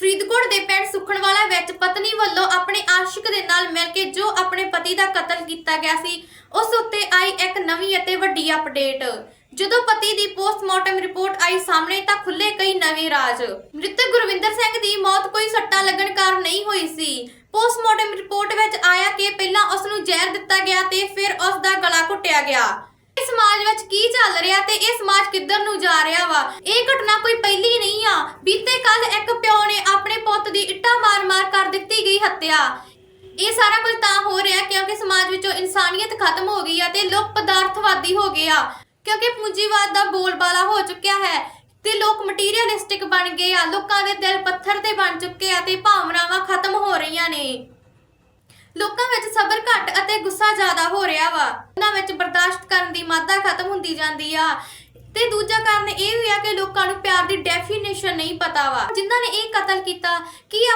ਫਰੀਦਕੋਟ ਦੇ ਪਿੰਡ ਸੁਖਣਵਾਲਾ ਵਿੱਚ ਪਤਨੀ ਵੱਲੋਂ ਆਪਣੇ ਆਸ਼ਿਕ ਦੇ ਨਾਲ ਮਿਲ ਕੇ ਜੋ ਆਪਣੇ ਪਤੀ ਦਾ ਕਤਲ ਕੀਤਾ ਗਿਆ ਸੀ, ਉਸ ਉੱਤੇ ਆਈ ਇੱਕ ਨਵੀਂ ਅਤੇ ਵੱਡੀ ਅਪਡੇਟ। ਜਦੋਂ ਪਤੀ ਦੀ ਪੋਸਟਮਾਰਟਮ ਰਿਪੋਰਟ ਆਈ ਸਾਹਮਣੇ ਤਾਂ ਖੁੱਲੇ ਕਈ ਨਵੇਂ ਰਾਜ਼। ਮ੍ਰਿਤਕ ਗੁਰਵਿੰਦਰ ਸਿੰਘ ਦੀ ਮੌਤ ਕੋਈ ਸੱਟਾਂ ਲੱਗਣ ਕਾਰਨ ਨਹੀਂ ਹੋਈ ਸੀ। ਪੋਸਟਮਾਰਟਮ ਰਿਪੋਰਟ ਵਿੱਚ ਆਇਆ ਕਿ ਪਹਿਲਾਂ ਉਸ ਨੂੰ ਜ਼ਹਿਰ ਦਿੱਤਾ ਗਿਆ ਤੇ ਫਿਰ ਉਸ ਦਾ ਗਲਾ ਘੁੱਟਿਆ ਗਿਆ। ਸਮਾਜ ਵਿੱਚ ਕੀ ਚੱਲ ਰਿਹਾ ਤੇ ਇਹ ਸਮਾਜ ਕਿੱਧਰ ਨੂੰ ਜਾ ਰਿਹਾ ਵਾ? ਇਹ ਘਟਨਾ ਕੋਈ ਪਹਿਲੀ ਨਹੀਂ ਆ। ਬੀਤੇ ਕੱਲ ਇੱਕ ਪਿਓ ਨੇ ਆਪਣੇ ਪੁੱਤ ਦੀ ਇੱਟਾਂ ਮਾਰ-ਮਾਰ ਕਰ ਦਿੱਤੀ ਗਈ ਹੱਤਿਆ। ਇਹ ਸਾਰਾ ਕੁਝ ਤਾਂ ਹੋ ਰਿਹਾ ਕਿਉਂਕਿ ਸਮਾਜ ਵਿੱਚੋਂ ਇਨਸਾਨੀਅਤ ਖਤਮ ਹੋ ਗਈ ਆ ਤੇ ਲੋਕ ਪਦਾਰਥਵਾਦੀ ਹੋ ਗਏ ਆ। ਕਿਉਂਕਿ ਪੂੰਜੀਵਾਦ ਦਾ ਬੋਲਬਾਲਾ ਹੋ ਚੁੱਕਿਆ ਹੈ ਤੇ ਲੋਕ ਮਟੀਰੀਅਲਿਸਟਿਕ ਬਣ ਗਏ ਆ। ਲੋਕਾਂ ਦੇ ਦਿਲ ਪੱਥਰ ਤੇ ਬਣ ਚੁੱਕੇ ਆ ਤੇ ਭਾਵਨਾਵਾਂ ਖਤਮ ਹੋ ਰਹੀਆਂ ਨੇ। ਲੋਕਾਂ ਵਿੱਚ ਸਬਰ ਘੱਟ ਅਤੇ ਗੁੱਸਾ ਜ਼ਿਆਦਾ ਹੋ ਰਿਹਾ ਵਾ। ਵਿੱਚ ਬਰਦਾਸ਼ਤ ਕਰਨ ਦੀ ਮਾਦਾ ਖਤਮ ਹੁੰਦੀ ਜਾਂਦੀ ਆ। ਤੇ ਦੂਜਾ ਕਾਰਨ ਇਹ ਵੀ ਆ ਕਿ ਲੋਕਾਂ ਨੂੰ ਪਿਆਰ ਦੀ ਡੈਫੀਨੇਸ਼ਨ ਨਹੀਂ ਪਤਾ ਵਾ। ਜਿਨ੍ਹਾਂ ਨੇ ਇਹ ਕਤਲ ਕੀਤਾ, ਕੀ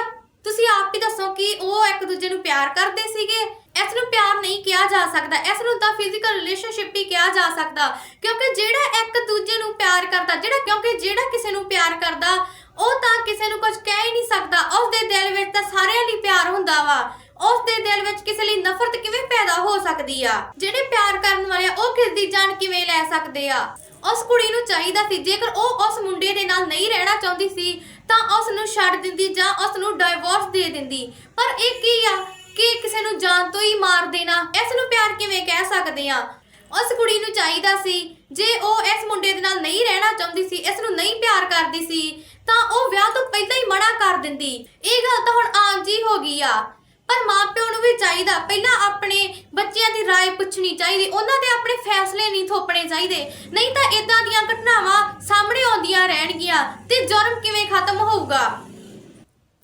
ਤੁਸੀਂ ਆਪ ਹੀ ਦੱਸੋ ਕਿ ਉਹ ਇੱਕ ਦੂਜੇ ਨੂੰ ਪਿਆਰ ਕਰਦੇ ਸੀਗੇ? ਇਸ ਨੂੰ ਪਿਆਰ ਨਹੀਂ ਕਿਹਾ ਜਾ ਸਕਦਾ। ਇਸ ਨੂੰ ਤਾਂ ਫਿਜ਼ੀਕਲ ਰਿਲੇਸ਼ਨਸ਼ਿਪ ਹੀ ਕਿਹਾ ਜਾ ਸਕਦਾ। ਕਿਉਂਕਿ ਜਿਹੜਾ ਇੱਕ ਦੂਜੇ ਨੂੰ ਪਿਆਰ ਕਰਦਾ, ਜਿਹੜਾ ਕਿਉਂਕਿ ਜਿਹੜਾ ਕਿਸੇ ਨੂੰ ਪਿਆਰ ਕਰਦਾ, ਉਹ ਤਾਂ ਕਿਸੇ ਨੂੰ ਕੁਝ ਕਹਿ ਹੀ ਨਹੀਂ ਸਕਦਾ। ਉਸ ਦੇ ਦਿਲ ਵਿੱਚ ਤਾਂ ਸਾਰਿਆਂ ਲਈ ਪਿਆਰ ਹੁੰਦਾ ਵਾ। ਉਸ ਦੇ ਦਿਲ ਵਿੱਚ ਕਿਸੇ ਲਈ ਨਫ਼ਰਤ ਕਿਵੇਂ ਪੈਦਾ ਹੋ ਸਕਦੀ ਆ? ਜਿਹੜੇ ਪਿਆਰ ਕਰਨ ਵਾਲੇ ਆ, ਉਹ ਕਿਸ ਦੀ ਜਾਨ ਕਿਵੇਂ ਲੈ ਸਕਦੇ ਆ? ਉਸ ਕੁੜੀ ਨੂੰ ਚਾਹੀਦਾ ਸੀ, ਜੇਕਰ ਉਹ ਉਸ ਮੁੰਡੇ ਦੇ ਨਾਲ ਨਹੀਂ ਰਹਿਣਾ ਚਾਹੁੰਦੀ ਸੀ, ਤਾਂ ਉਸ ਨੂੰ ਛੱਡ ਦਿੰਦੀ ਜਾਂ ਉਸ ਨੂੰ ਡਾਈਵੋਰਸ ਦੇ ਦਿੰਦੀ। ਪਰ ਇਹ ਕੀ ਆ? ਕਿ ਕਿਸੇ ਨੂੰ ਜਾਨ ਤੋਂ ਹੀ ਮਾਰ ਦੇਣਾ? ਇਸ ਨੂੰ ਪਿਆਰ ਕਿਵੇਂ ਕਹਿ ਸਕਦੇ ਆ? ਉਸ ਕੁੜੀ ਨੂੰ ਚਾਹੀਦਾ ਸੀ, ਜੇ ਉਹ ਇਸ ਮੁੰਡੇ ਦੇ ਨਾਲ ਨਹੀਂ ਰਹਿਣਾ ਚਾਹੁੰਦੀ ਸੀ ਇਸ ਨੂੰ ਨਹੀਂ ਪਿਆਰ ਕਰਦੀ ਸੀ, ਤਾਂ ਉਹ ਵਿਆਹ ਤੋਂ ਪਹਿਲਾਂ ਹੀ ਮਨਾ ਕਰ ਦਿੰਦੀ। ਇਹ ਗੱਲ ਤਾਂ ਹੁਣ ਆਮ ਜੀ ਹੋ ਗਈ ਆ। ਪਰ ਮਾਪਿਆਂ ਨੂੰ ਵੀ ਚਾਹੀਦਾ ਪਹਿਲਾਂ ਆਪਣੇ ਬੱਚਿਆਂ ਦੀ رائے ਪੁੱਛਣੀ ਚਾਹੀਦੀ ਉਹਨਾਂ ਦੇ ਆਪਣੇ ਫੈਸਲੇ ਨਹੀਂ ਥੋਪਣੇ ਚਾਹੀਦੇ ਨਹੀਂ ਤਾਂ ਇਦਾਂ ਦੀਆਂ ਘਟਨਾਵਾਂ ਸਾਹਮਣੇ ਆਉਂਦੀਆਂ ਰਹਿਣਗੀਆਂ ਤੇ ਜੁਰਮ ਕਿਵੇਂ ਖਤਮ ਹੋਊਗਾ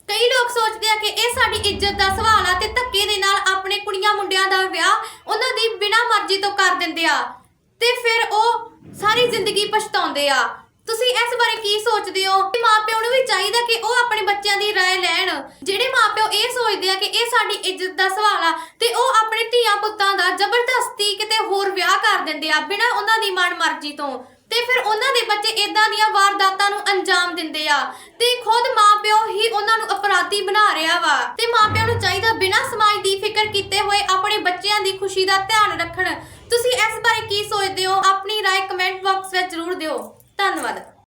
ਕਈ ਲੋਕ ਸੋਚਦੇ ਆ ਕਿ ਇਹ ਸਾਡੀ ਇੱਜ਼ਤ ਦਾ ਸਵਾਲ ਆ ਤੇ ਧੱਕੇ ਦੇ ਨਾਲ ਆਪਣੇ ਕੁੜੀਆਂ ਮੁੰਡਿਆਂ ਦਾ ਵਿਆਹ ਉਹਨਾਂ ਦੀ ਬਿਨਾਂ ਮਰਜ਼ੀ ਤੋਂ ਕਰ ਦਿੰਦੇ ਆ ਤੇ ਫਿਰ ਉਹ ਸਾਰੀ ਜ਼ਿੰਦਗੀ ਪਛਤਾਉਂਦੇ ਆ ਤੁਸੀਂ ਇਸ ਬਾਰੇ ਕੀ ਸੋਚਦੇ ਹੋ ਕਿ ਮਾਪਿਆਂ ਨੂੰ ਵੀ ਚਾਹੀਦਾ ਕਿ ਉਹ ਆਪਣੇ ਬੱਚਿਆਂ ਦੀ رائے ਲੈਣ ਜਿਹੜੇ ਮਾਪਿਓ ਇਹ ਸੋਚਦੇ ਆ ਕਿ ਇਹ ਸਾਡੀ ਇੱਜ਼ਤ ਦਾ ਸਵਾਲ ਆ ਤੇ ਉਹ ਆਪਣੇ ਧੀਆਂ ਪੁੱਤਾਂ ਦਾ ਜ਼ਬਰਦਸਤੀ ਕਿਤੇ ਹੋਰ ਵਿਆਹ ਕਰ ਦਿੰਦੇ ਆ ਬਿਨਾਂ ਉਹਨਾਂ ਦੀ ਮਨ ਮਰਜ਼ੀ ਤੋਂ ਤੇ ਫਿਰ ਉਹਨਾਂ ਦੇ ਬੱਚੇ ਇਦਾਂ ਦੀਆਂ ਵਾਰਦਾਤਾਂ ਨੂੰ ਅੰਜਾਮ ਦਿੰਦੇ ਆ ਤੇ ਖੁਦ ਮਾਪਿਓ ਹੀ ਉਹਨਾਂ ਨੂੰ ਅਪਰਾਧੀ ਬਣਾ ਰਿਹਾ ਵਾ ਤੇ ਮਾਪਿਆਂ ਨੂੰ ਚਾਹੀਦਾ ਬਿਨਾਂ ਸਮਾਜ ਦੀ ਫਿਕਰ ਕੀਤੇ ਹੋਏ ਆਪਣੇ ਬੱਚਿਆਂ ਦੀ ਖੁਸ਼ੀ ਦਾ ਧਿਆਨ ਰੱਖਣ ਤੁਸੀਂ ਇਸ ਬਾਰੇ ਕੀ ਸੋਚਦੇ ਹੋ ਆਪਣੀ رائے ਕਮੈਂਟ ਬਾਕਸ ਵਿੱਚ ਜ਼ਰੂਰ ਦਿਓ ਧੰਨਵਾਦ